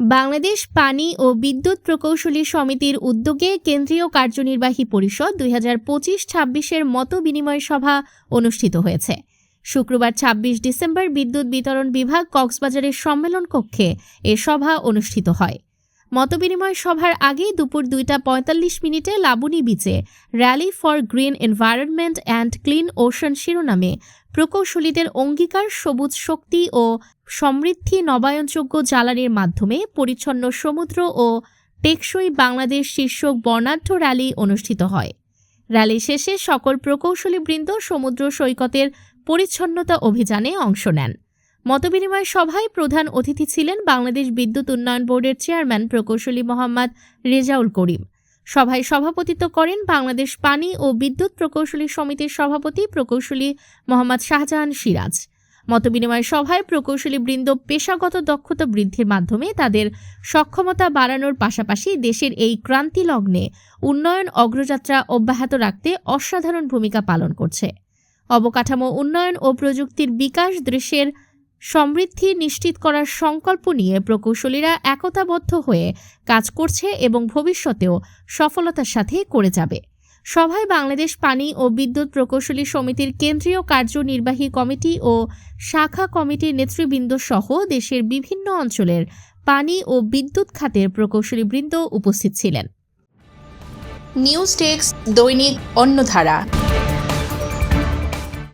বাংলাদেশ পানি ও বিদ্যুৎ প্রকৌশলী সমিতির উদ্যোগে কেন্দ্রীয় কার্যনির্বাহী পরিষদ দুই হাজার পঁচিশ ছাব্বিশের মত বিনিময় সভা অনুষ্ঠিত হয়েছে। শুক্রবার ২৬ ডিসেম্বর বিদ্যুৎ বিতরণ বিভাগ কক্সবাজারের সম্মেলন কক্ষে এ সভা অনুষ্ঠিত হয়। মতবিনিময় সভার আগে দুপুর দুইটা পঁয়তাল্লিশ মিনিটে লাবণী বিচে rally for green environment and clean ocean শিরোনামে প্রকৌশলীদের অঙ্গীকার, সবুজ শক্তি ও সমৃদ্ধি নবায়নযোগ্য জ্বালানির মাধ্যমে পরিচ্ছন্ন সমুদ্র ও টেকসই বাংলাদেশ শীর্ষক বর্ণাঢ্য র্যালি অনুষ্ঠিত হয়। র্যালি শেষে সকল প্রকৌশলীবৃন্দ সমুদ্র সৈকতের পরিচ্ছন্নতা অভিযানে অংশ নেন। মতবিনিময় সভায় প্রধান অতিথি ছিলেন বাংলাদেশ বিদ্যুৎ উন্নয়ন বোর্ডের চেয়ারম্যান প্রকৌশলী মোহাম্মদ রেজাউল করিম। সভায় সভাপতিত্ব করেন বাংলাদেশ পানি ও বিদ্যুৎ প্রকৌশলী সমিতির সভাপতি প্রকৌশলী মোহাম্মদ শাহজাহান সিরাজ। মতবিনিময় সভায় প্রকৌশলী বৃন্দ পেশাগত দক্ষতা বৃদ্ধির মাধ্যমে তাদের সক্ষমতা বাড়ানোর পাশাপাশি দেশের এই ক্রান্তি লগ্নে উন্নয়ন অগ্রযাত্রা অব্যাহত রাখতে অসাধারণ ভূমিকা পালন করছে। অবকাঠামো উন্নয়ন ও প্রযুক্তির বিকাশ দেশের সমৃদ্ধি নিশ্চিত করার সংকল্প নিয়ে প্রকৌশলীরা একতাবদ্ধ হয়ে কাজ করছে এবং ভবিষ্যতেও সফলতার সাথে করে যাবে। সভায় বাংলাদেশ পানি ও বিদ্যুৎ প্রকৌশলী সমিতির কেন্দ্রীয় কার্যনির্বাহী কমিটি ও শাখা কমিটির নেতৃবৃন্দ সহ দেশের বিভিন্ন অঞ্চলের পানি ও বিদ্যুৎ খাতের প্রকৌশলীবৃন্দ উপস্থিত ছিলেন। নিউজ টেক্স দৈনিক অন্যধারা